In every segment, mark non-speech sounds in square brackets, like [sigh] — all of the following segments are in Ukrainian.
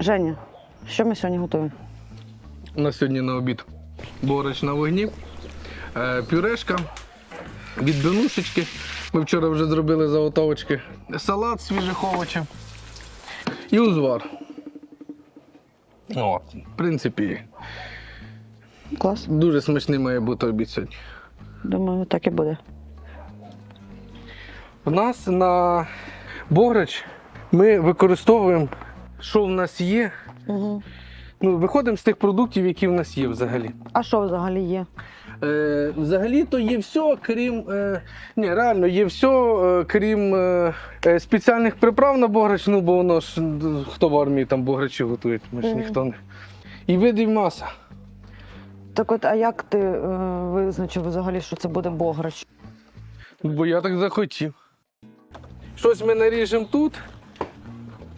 Женя, що ми сьогодні готуємо? У нас сьогодні на обід бореч на вогні, е, пюрешка, відбивнушечки. Ми вчора вже зробили заготовочки. Салат свіжих овочів і узвар. О, в принципі, Клас. дуже смачний має бути обід сьогодні. Думаю, так і буде. У нас на бограч ми використовуємо, що в нас є. Угу. Ну, виходимо з тих продуктів, які в нас є взагалі. А що взагалі є? Е, взагалі-то є все, крім. Е, ні, реально є все, е, крім е, е, спеціальних приправ на бограч, ну бо воно ж хто в армії там бограчі готує, ми ж Мгм. ніхто не. І видів маса. Так от, а як ти е, визначив взагалі, що це буде бограч? Бо я так захотів. Щось ми наріжемо тут,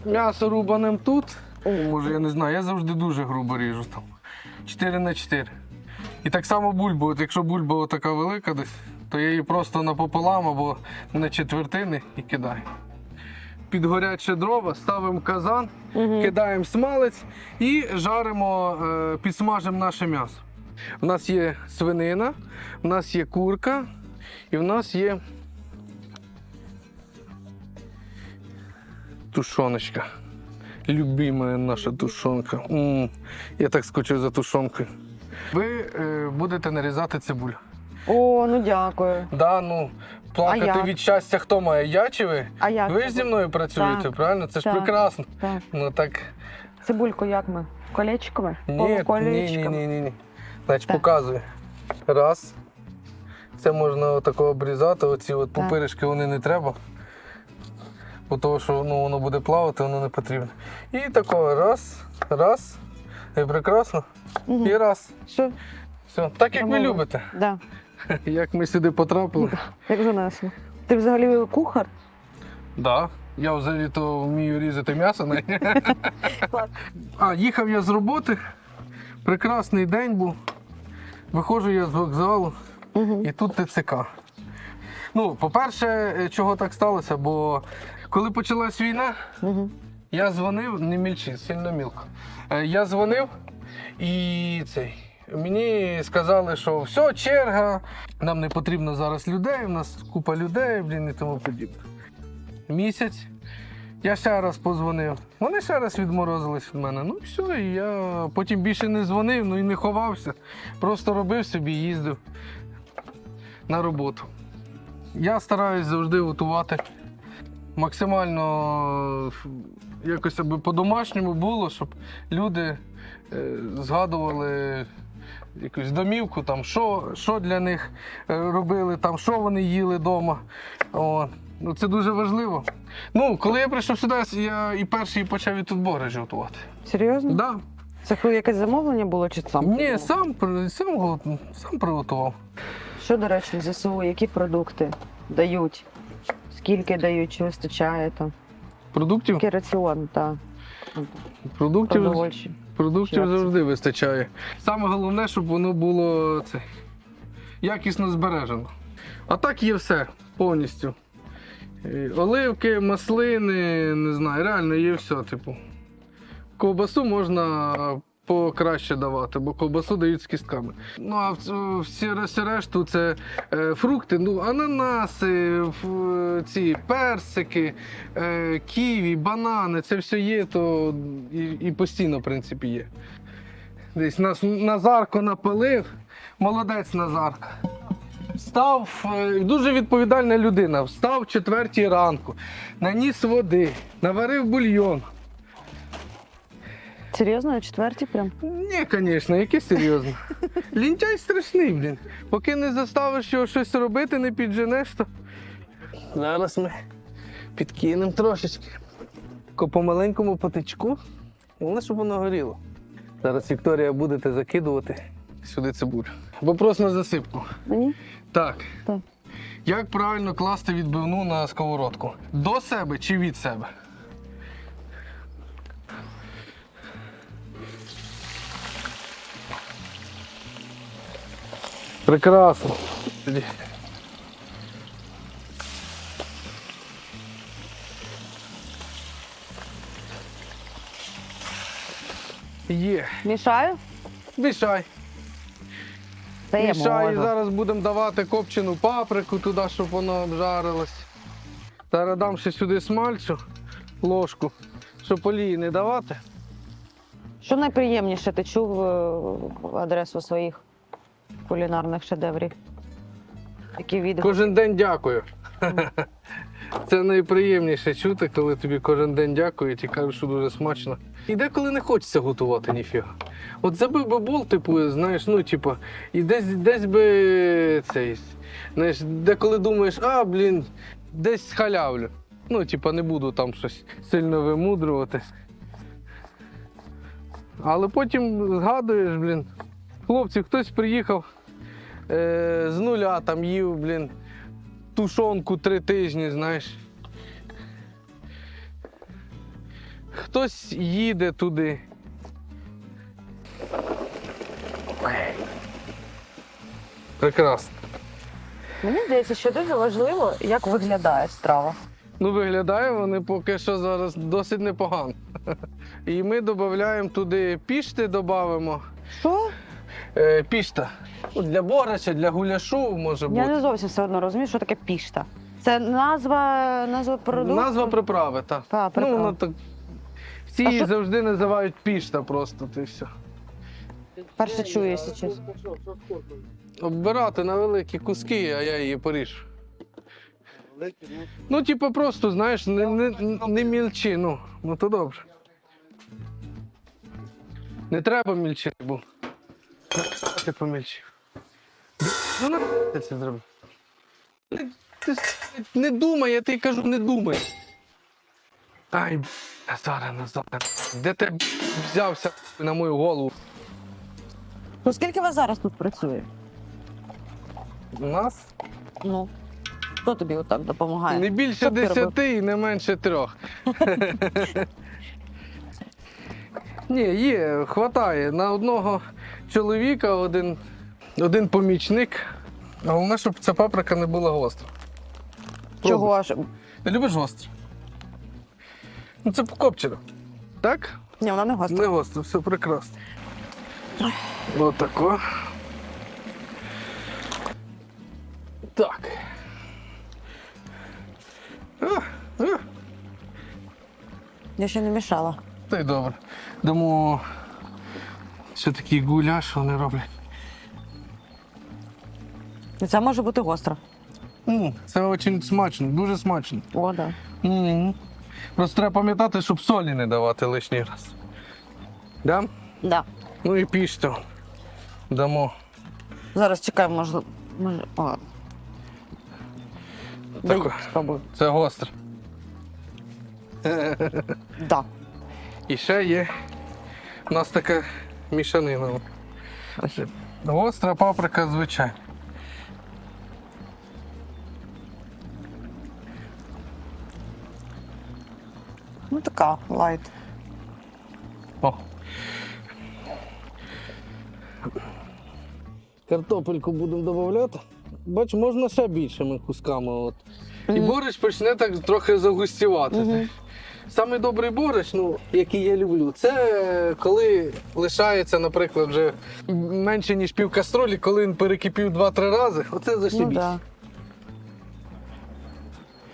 м'ясо рубанем тут. О, може, я не знаю, я завжди дуже грубо ріжу там. 4 на 4. І так само бульбу. От якщо бульба така велика десь, то я її просто напополам або на четвертини і кидаю. Під горяче дрова ставимо казан, Угу. кидаємо смалець і жаримо, е, підсмажимо наше м'ясо. У нас є свинина, у нас є курка і в нас є тушоночка. Любимая наша тушонка. м Я так скучив за тушонкою. Ви е, будете нарізати цибулю. О, ну дякую. Да, ну, плакати від щастя хто має? Я чи ви? А як? ви ж зі мною працюєте, Так. правильно? Це ж Так. прекрасно. Так. Ну так. Цибульку як ми? Колечками? Ні, ні, ні, ні, ні. Значить, Так. показую. Раз. Це можна отако обрізати, оці от пупиришки вони не треба. Бо того, що ну, воно буде плавати, воно не потрібно. І тако раз, раз. І прекрасно. Мгм. І раз. Все, Все. Так як ви Домовились. любите. да. [laughs] Як ми сюди потрапили. як занесло. Ти взагалі кухар? Да. Я взагалі то вмію різати м'ясо. не? [laughs] А, їхав я з роботи. Прекрасний день був. Виходжу я з вокзалу. Угу. І тут ТЦК. Ну, по-перше, е, чого так сталося, бо коли почалась війна, Угу. я дзвонив, не мільчи, сильно мілко. Е, Я дзвонив і цей. Мені сказали, що все, черга, нам не потрібно зараз людей, у нас купа людей, блін, і тому подібне. Місяць. Я ще раз позвонив. Вони ще раз відморозились від мене. Ну все, і я потім більше не дзвонив, ну і не ховався. Просто робив собі, їздив на роботу. Я стараюсь завжди готувати максимально якось аби по-домашньому було, щоб люди е, згадували якусь домівку, там, що, що для них е, робили, там, що вони їли вдома. О, ну, це дуже важливо. Ну, коли я прийшов сюди, я і перший почав і тут бограч готувати. Серйозно? Да. Це якесь замовлення було чи сам? Ні, сам, сам, сам приготував. Що, до речі, в ЗСУ, які продукти дають? Скільки дають, чи вистачає там? Продуктів, Який раціон, так. продуктів, Продовольчі. продуктів завжди вистачає. Саме головне, щоб воно було це, якісно збережено. А так є все повністю. І Оливки, маслини, не знаю, реально є все, типу. Ковбасу можна покраще давати, бо ковбасу дають з кістками. Ну а в- всі, всі решту це е, фрукти, ну, ананаси, ці персики, е, ківі, банани, це все є, то і, і постійно, в принципі, є. Десь нас Назарко напалив, молодець Назарка. Встав, е, дуже відповідальна людина. Встав в четвертій ранку, наніс води, наварив бульйон. Серйозно, четвертій прям? Ні, звісно, яке серйозно. [laughs] Лінтяй страшний, блін. Поки не заставиш його щось робити, не підженеш, то. Зараз ми підкинемо трошечки. По маленькому потичку. Головне, щоб воно горіло. Зараз Вікторія будете закидувати сюди цибулю. Вопрос на засипку. Мені? Так. Так. Як правильно класти відбивну на сковородку? До себе чи від себе? Прекрасно. Є. Мішаю? Мішай. Це я Мішай, можу. зараз будемо давати копчену паприку туди, щоб воно обжарилось. Зараз дам ще сюди смальцю, ложку, щоб олії не давати. Що найприємніше ти чув е, в адресу своїх кулінарних шедеврів? Які відгуки? Кожен день дякую. [laughs] Це найприємніше чути, коли тобі кожен день дякують і кажуть, що дуже смачно. І деколи не хочеться готувати ніфіга. От забив би бол, типу, знаєш, ну, типу, і десь, десь би цей. Знаєш, деколи думаєш, а, блін, десь схалявлю. Ну, типу, не буду там щось сильно вимудрювати. Але потім згадуєш, блін, хлопці, хтось приїхав е, з нуля там їв, блін, тушонку три тижні, знаєш. Хтось їде туди. Прекрасно. Мені здається, що дуже важливо, як виглядає страва. Ну, виглядає вони поки що зараз досить непогано. І ми додаємо туди пішти, додаємо. Що? Е, пішта. Ну, для борща, для гуляшу може бути. Я не зовсім все одно розумію, що таке пішта. Це назва, назва продукту? Назва приправи, так. А, Ну, приправи. воно так. Всі А її що- завжди називають пішта просто, ти все. Перше чую, якщо чесно. Оббирати на великі куски, а я її поріжу. Ну, типу, просто, знаєш, не, не, не мільчи, ну, ну то добре. Не треба мільчити, бо. Ти помільчив. Ну, на ти це зробив. Не, ти, не думай, я тобі кажу, не думай. Ай, б**, зараз, Назар, де ти б**, взявся на мою голову? Ну скільки вас зараз тут працює? У нас Ну. Хто тобі отак допомагає? Не більше Що десяти і не менше трьох. [laughs] Ні, є, хватає. На одного чоловіка один, один помічник. Головне, щоб ця паприка не була гостра. Чого аж? Ти любиш гостре? Ну це покопчено. Так? Ні, вона не гостра. Не гостро, все прекрасно. Отако. Так. А, а. Я ще не мішала. Та й добре. Дамо ще такий гуляш вони роблять. Це може бути гостра. М, Це дуже смачно, дуже смачно. О, да. М. Просто треба пам'ятати, щоб солі не давати лишній раз. Да? Да. Ну і пішто. Дамо. Зараз чекаємо, можливо. Може... О. Дай, Тако. спробуй. Це гостре. Да. І ще є у нас така мішанина. Гостра паприка, звичайно. Ну така, лайт. О. Картопельку будемо додавати. Бач, можна ще більшими кусками. От. І борщ почне так трохи загустівати. Самий добрий борщ, ну, який я люблю, це коли лишається, наприклад, вже менше, ніж пів каструлі, коли він перекипів 2-3 рази. Оце Ну, да.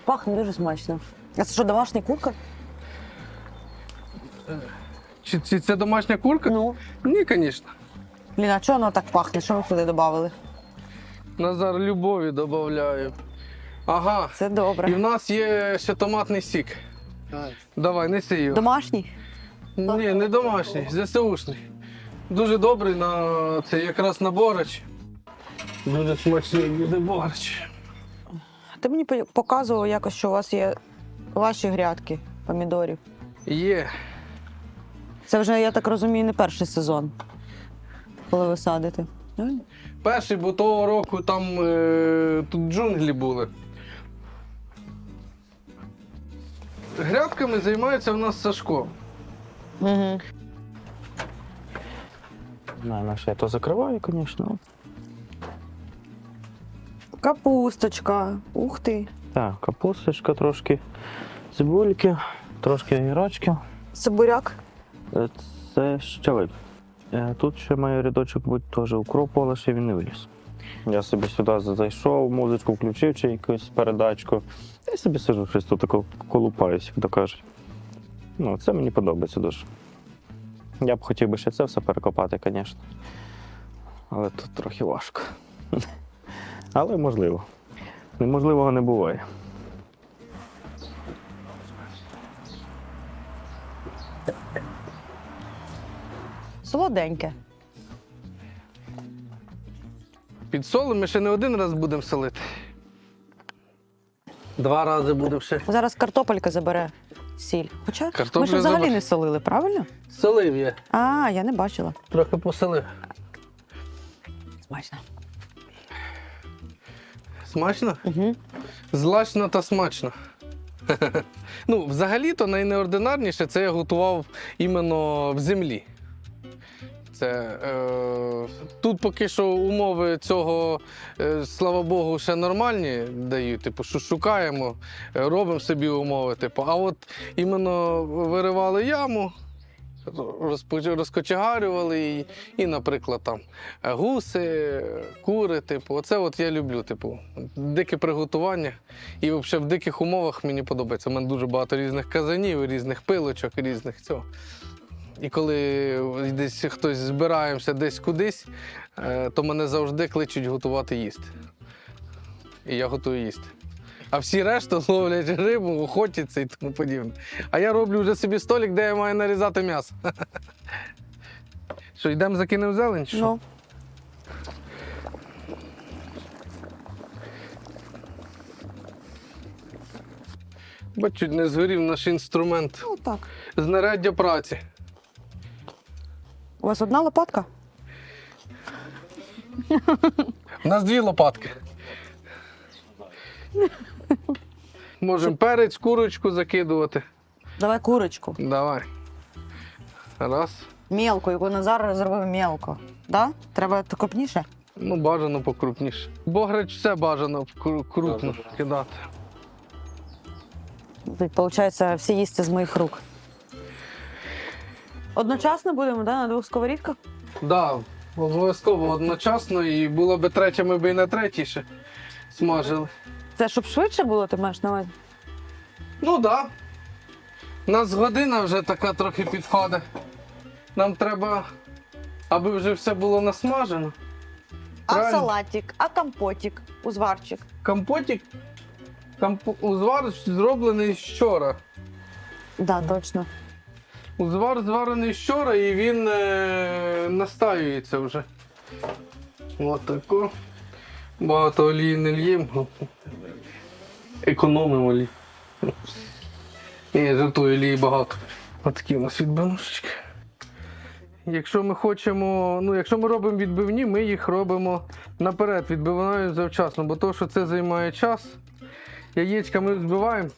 Пахне дуже смачно. А це що, домашня курка? Чи, чи це домашня курка? Ну. Ні, звісно. Блін, а чого воно так пахне? Що ви туди додали? Назар любові додаю. Ага. Це І в нас є ще томатний сік. Давай, неси його. Домашній? Ні, не домашній, ЗСУшний. Дуже добрий на це якраз на борщ. Дуже смачний буде борщ. Ти мені показував якось, що у вас є ваші грядки помідорів. Є. Це вже, я так розумію, не перший сезон, коли ви садите. Правильно? Перший, бо того року там е, тут джунглі були. Грядками займається в нас Сашко. Угу. Знаю, на що я то закриваю, звісно. Капусточка. Ух ти. Так, капусточка, трошки цибульки, трошки огірочків. Це буряк. Це щавель. Е, Тут ще має рядочок бути теж укроп, але ще він не виліз. Я собі сюди зайшов, музичку включив чи якусь передачку. Я собі сижу, щось тут тако колупаюсь, як то кажуть. Ну, це мені подобається дуже. Я б хотів би ще це все перекопати, звісно. Але тут трохи важко. [laughs] Але можливо. Неможливого не буває. Солоденьке. Під солом ми ще не один раз будемо солити. Два рази будемо ще. Зараз картопелька забере сіль. Хоча Картопля ми ж взагалі забере. не солили, правильно? Солив я. А, я не бачила. Трохи посолив. Смачно. Смачно? Угу. Злачно та смачно. [laughs] ну, взагалі-то найнеординарніше це я готував іменно в землі. Це, е, тут поки що умови цього, е, слава Богу, ще нормальні дають. Типу, що шукаємо, е, робимо собі умови. Типу. А от іменно виривали яму, розкочегарювали її, і, наприклад, там е, гуси, кури, типу, оце от я люблю, типу, дике приготування. І взагалі в диких умовах мені подобається. У мене дуже багато різних казанів, різних пилочок, різних цього. І коли десь хтось збираємося десь кудись, е, то мене завжди кличуть готувати їсти. І я готую їсти. А всі решта [laughs] ловлять рибу, охотяться і тому подібне. А я роблю вже собі столик, де я маю нарізати м'ясо. [laughs] Що, йдемо закинемо зелень? Що? Ну, Бо не згорів наш інструмент. ну так. Знаряддя праці. У вас одна лопатка? У нас дві лопатки. Можемо перець, курочку закидувати. Давай курочку. Давай. Раз. Мелко, яку Назар зробив мелко. Да? Треба крупніше? Ну, бажано покрупніше. Бограч все бажано кру- крупно кидати. Тут, виходить, всі їсти з моїх рук. Одночасно будемо, да, на двох сковорідках? Да, обов'язково одночасно, і було би третє, ми б і на третій ще смажили. Це щоб швидше було, ти маєш на увазі? Ну так. Да. У нас година вже така трохи підходить. Нам треба, аби вже все було насмажено. А Правильно. салатик, а компотик, узварчик. Компотик, компо... узвар зроблений вчора. Да, точно. Узвар зварений вчора і він е... настаюється вже. От тако. Багато олії не л'ємо. Економимо олії. Ні, жартую, олії багато. От такі у нас відбивнушечки. Якщо ми хочемо, ну якщо ми робимо відбивні, ми їх робимо наперед, відбиваємо завчасно, бо то, що це займає час. Яєчка ми збиваємо.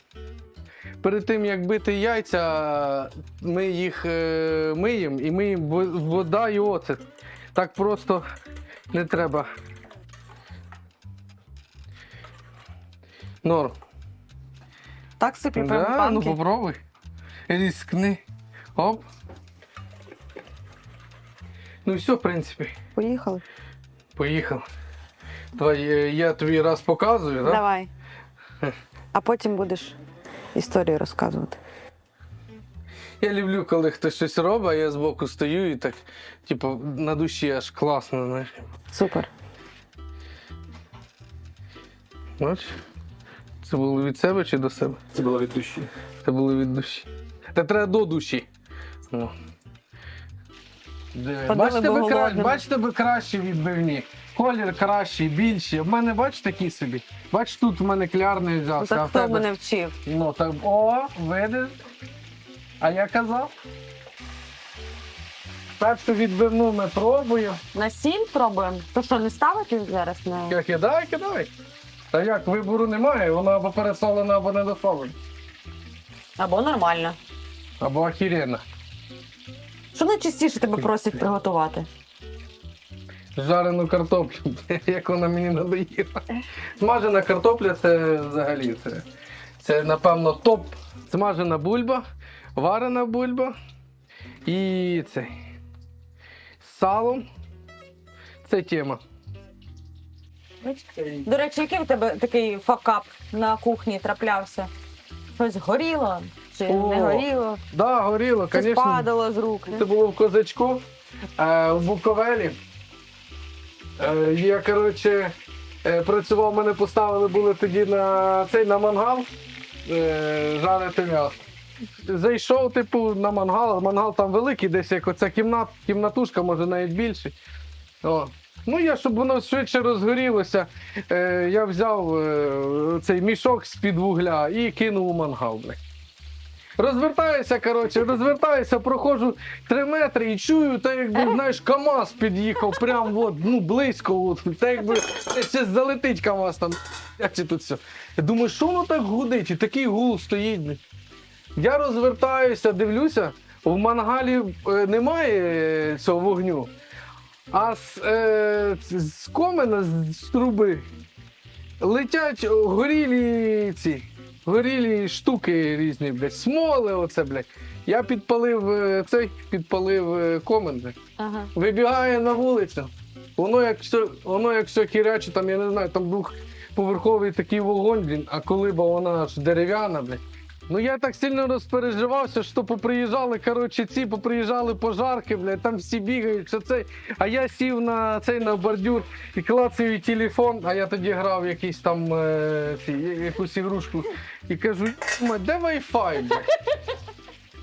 Перед тим як бити яйця, ми їх е, миємо і миємо во- вода і оцет. Так просто не треба. Норм. Так сипі прямо Да, банки. ну попробуй. Різкни. Оп. Ну все, в принципі, Поїхали. поїхав. Давай, е, я тобі раз показую, так? Давай. А потім будеш історію розказувати. Я люблю, коли хтось щось робить, а я збоку стою і так, типу, на душі аж класно, знаєш. Супер. Бачиш? Це було від себе чи до себе? Це було від душі. Це було від душі. Та треба до душі. О. Бачите, би кра... голодними. бачите би кращі відбивні. Колір кращий, більший. В мене бач такі собі. Бач, тут в мене клярний Ну, взявся, а так в хто тебе. мене вчив? Ну так, о, видиш? А я казав. Першу відбивну ми пробуємо. На сіль пробуємо. То що, не ставити зараз на. Я кидай, кидай. Та як вибору немає, вона або пересолена, або недосолена. Або нормально. Або охеренна. Що найчастіше тебе просять приготувати? Жарену картоплю, [laughs] як вона мені надоїла. Смажена картопля це взагалі це, це напевно топ. Смажена бульба, варена бульба І цей. З салом. Це тема. До речі, який в тебе такий факап на кухні траплявся? Щось горіло чи О, не горіло? Да, горіло, звісно. падало з рук. Це було в козачку е, в Буковелі. Е, я, коротше, е, працював, мене поставили були тоді на цей на мангал е, жарити м'ясо. Зайшов, типу, на мангал, мангал там великий, десь як оця кімнат, кімнатушка, може навіть більше. О. Ну, я, щоб воно швидше розгорілося, е, я взяв е, цей мішок з-під вугля і кинув у мангал. Розвертаюся, коротше, розвертаюся, проходжу три метри і чую, та якби, знаєш, КАМАЗ під'їхав прям от, ну, близько, от, та якби ще залетить КАМАЗ там. Як це тут все? Я думаю, що воно так гудить? І такий гул стоїть. Я розвертаюся, дивлюся, в мангалі е, немає е, цього вогню. А з, е, з комина, з, з труби, летять горілі ці. Горілі штуки різні, блядь, смоли, оце, блядь. Я підпалив е, цей, підпалив е, комен, блядь. Ага. Вибігає на вулицю. Воно як все, воно як все хіряче, там, я не знаю, там двохповерховий такий вогонь, блін, а колиба вона ж дерев'яна, блядь. Ну я так сильно розпереживався, що поприїжджали, коротше, ці поприїжджали пожарки, блядь, там всі бігають, що цей. А я сів на цей на бордюр і клацаю телефон, а я тоді грав якийсь там е, ці, якусь ігрушку. І кажу, «Ма, де Wi-Fi, блядь?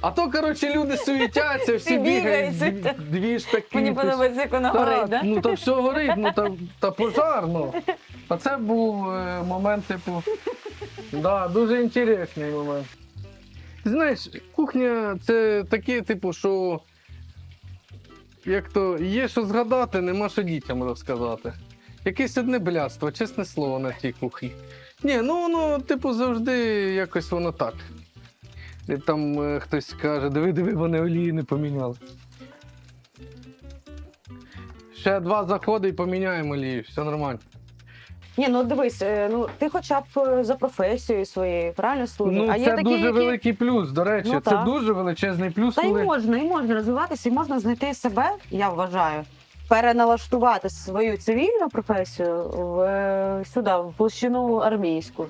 А то, коротше, люди суетяться, всі бігають, дві- дві ж такі. Мені якось. подобається, як воно горить, да? Ну то все горить, ну та, та пожар, ну. А це був е, момент, типу. Да, дуже інтересний момент. Знаєш, кухня це таке, типу, що. Як то є що згадати, нема що дітям розказати. Якесь одне блядство, чесне слово на тій кухні. Ні, ну воно, типу, завжди якось воно так. І там е, хтось каже, диви, диви, вони олії не поміняли. Ще два заходи і поміняємо олію, все нормально. Ні, ну дивись, е, ну ти хоча б е, за професією своєю, правильно служиш? Ну, а є це такі, дуже які... великий плюс. До речі, Ну, це так. дуже величезний плюс, Та й коли можна, і можна розвиватися, і можна знайти себе, я вважаю, переналаштувати свою цивільну професію в, е, сюди, в площину армійську.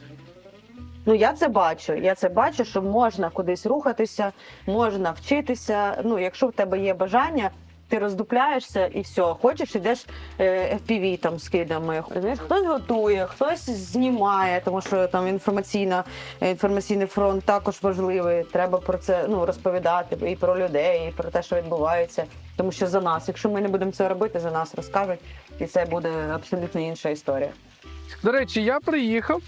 Ну, я це бачу. Я це бачу, що можна кудись рухатися, можна вчитися. Ну, якщо в тебе є бажання, ти роздупляєшся і все. Хочеш, ідеш е, FPV там з кидами. Хтось готує, хтось знімає, тому що там інформаційна, інформаційний фронт також важливий. Треба про це ну, розповідати і про людей, і про те, що відбувається. Тому що за нас, якщо ми не будемо це робити, за нас розкажуть, і це буде абсолютно інша історія. До речі, я приїхав.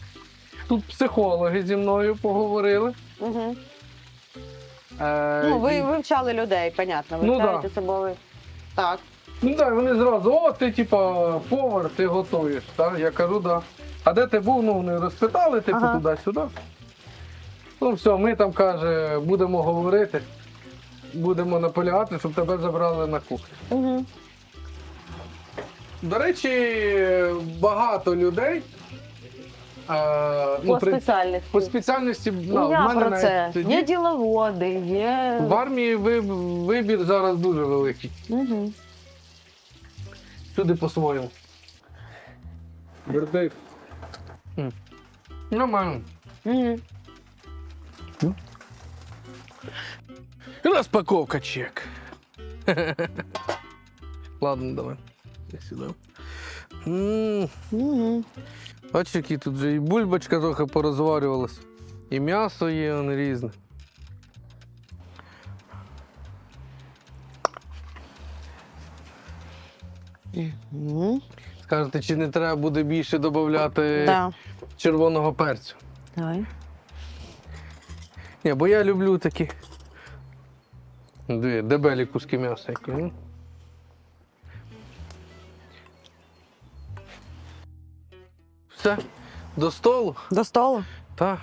Тут психологи зі мною поговорили. Угу. Е, Ну, ви і- вивчали людей, понятно. Ну, Вивчаєте собою. Так. Ну так, вони зразу, о, ти типа повар, ти готуєш. Так? Я кажу, да. А де ти був? Ну, вони розпитали, типу, Ага. туди-сюди. Ну, все, ми там каже, будемо говорити, будемо наполягати, щоб тебе забрали на кухню. Угу. До речі, багато людей. Е, ну, По при- спеціальності. по спеціальності Ну, ну, в я мене про навіть це. тоді- Є діловоди, є. в армії ви- вибір зараз дуже великий. Угу. Сюди по-своєму. Бердей. Нормально. Угу. Распаковка чек. [laughs] Ладно, давай. Я сюди. М, Угу. Бачиш, які тут вже і бульбочка трохи порозварювалась. І м'ясо є воно різне. Угу. Скажете, чи не треба буде більше додати Да. червоного перцю? Давай. Ні, бо я люблю такі. Дебелі куски м'яса. які, Все, до столу? До столу. Так.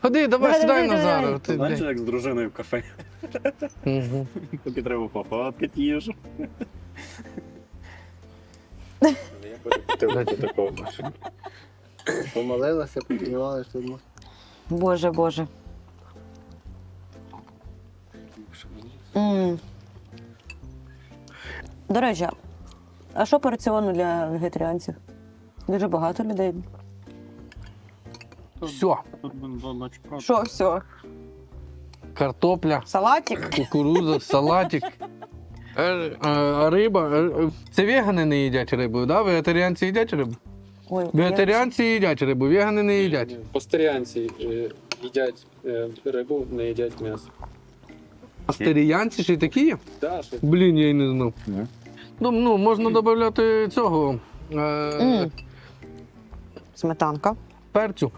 Ходи, давай сідай давай, Ти, Знаєш, як з дружиною в кафе. Поки треба пофоткати їжу. Блядь. такого. Помолилася, піднімалася. Боже, Боже. М. До речі, а що по раціону для вегетаріанців? Дуже багато людей. Все. Що, все? Картопля, Салатик? кукуруза, салатик. Е, е, риба. е, Це вегани не їдять рибу, да? Вегетаріанці їдять рибу? Ой, Вегетаріанці їдять рибу, вегани не їдять. Пастеріанці е, їдять е, рибу, не їдять м'ясо. Астеріянці ще й такі є? Да, що Блін, я й не знав. Ну, ну можна додати цього. Е, М. Сметанка. Перцю.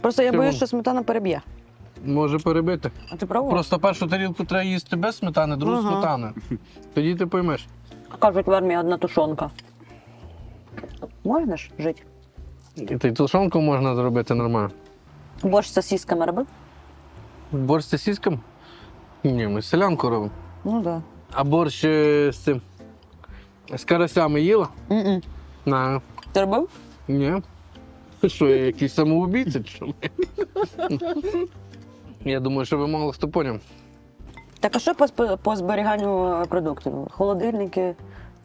Просто я Чому? боюсь, що сметана переб'є. Може перебити. А ти пробував? Просто першу тарілку треба їсти без сметани, другу Ага. сметаною. Тоді ти поймеш. Кажуть, в армії одна тушонка. Можна ж жити? І ти тушонку можна зробити нормально. Борщ з сосісками робив? Борщ з сосіском? Ні, ми селянку робимо. Ну так. А борщ е, з цим. З карасями їла? Да. На. Ти робив? Ні. [laughs] Що, я якийсь самоубійця? чи що? Я думаю, що ви мало хто поняв. Так а що по, по зберіганню продуктів? Холодильники,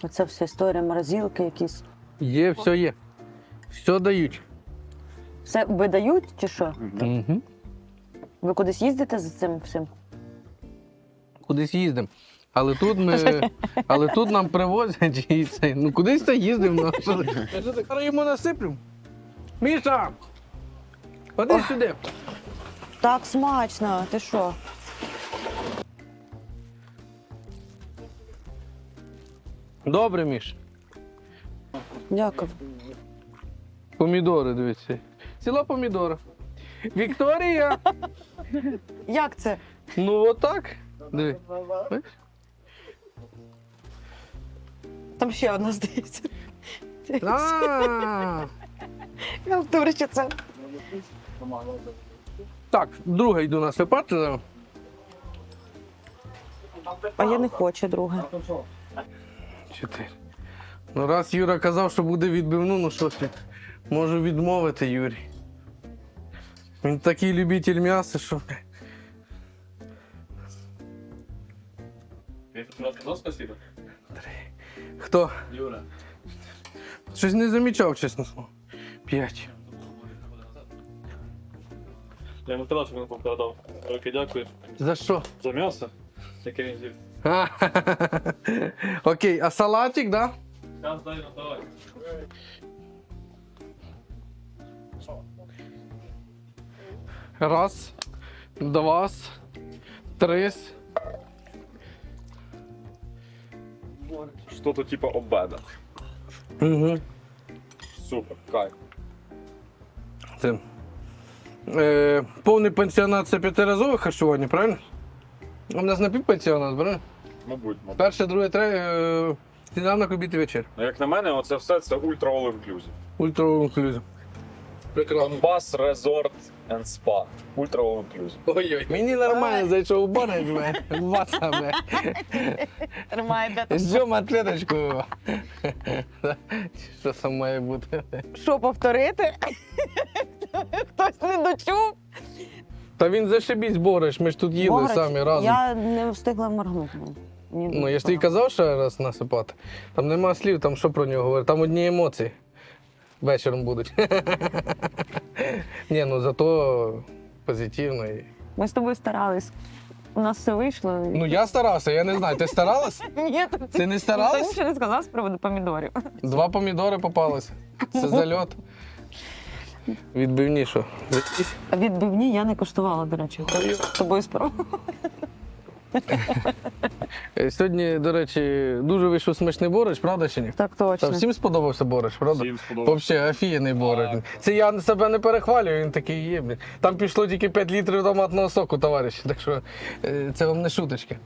оця вся історія, морозилки якісь. Є, все є. Все дають. Все видають чи що? Угу. Ви кудись їздите за цим всім? Кудись їздимо. Але тут ми. [laughs] Але тут нам привозять і це. Ну кудись та їздимо. Ну, що ти? Я що так, Зараз йому насиплю. Міша! Ходи сюди. Так смачно, ти що? Добре, Міш. Дякую. Помідори, дивіться. Ціла помідора. Вікторія! Як це? Ну отак. Диви. Бачиш? Там ще одна здається. А, Я втурю, що це. Так, друга йду насипати. зараз. А я не хочу друге. Чотири. Ну, раз Юра казав, що буде відбивну, ну що я можу відмовити Юрій. Він такий любитель м'яса, що. Ну, спасибо. Хто? Юра. Щось не замічав, чесно слово. П'ять. Я йому казав, що він попередав. Велике дякую За що? за м'ясо, яке він з'їв. А, [laughs] Окей, а салатик, да? Зараз дай нам давай. Раз, два, три. Что-то типа обеда. Угу. Супер, кайф. Це. Е, повний пансіонат це п'ятиразове харчування, правильно? У нас напівпансіонат, правильно? Мабуть, мабуть. Перше, друге, третє, е, сніданок, обід і вечір. Ну, як на мене, оце все це ультра all inclusive. Ультра інклюзив. Прекрасно. Донбас Resort and Spa. Ультра all inclusive. Ой-ой, мені нормально зайшов у бар, васа, бля. Тримайте. Ждем ответочку. Що там має бути? Що повторити? Хтось. Та він зашибісь борщ, ми ж тут їли Бограч, самі разом. Я не встигла моргнути. Ні, Ну, я ж тобі казав ще раз насипати. Там нема слів, там що про нього говорити, там одні емоції. Вечором будуть. [laughs] Ні, ну зато позитивно. і- Ми з тобою старались. У нас все вийшло. Ну я старався, я не знаю. Ти старалась? [laughs] Ні, Ти не Ніхто старалась? нічого не сказав з приводу помідорів. Два помідори попалися. Це зальот. Відбивні що? А відбивні я не коштувала, до речі. З тобою спробувала. Е, Сьогодні, до речі, дуже вийшов смачний борщ, правда чи ні? Так Та всім сподобався борщ, правда? Всім сподобалось. Взагалі, офігенний борщ. Це я себе не перехвалюю, він такий є. блін. Там пішло тільки 5 літрів томатного соку, товариші. Так що е, це вам не шуточки.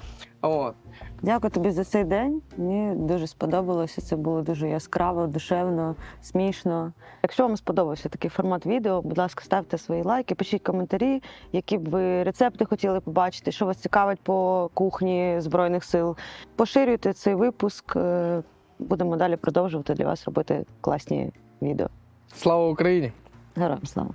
От. Дякую тобі за цей день. Мені дуже сподобалося. Це було дуже яскраво, душевно, смішно. Якщо вам сподобався такий формат відео, будь ласка, ставте свої лайки, пишіть коментарі, які б ви рецепти хотіли побачити, що вас цікавить по кухні Збройних сил. Поширюйте цей випуск. е, Будемо далі продовжувати для вас робити класні відео. Слава Україні! Героям слава!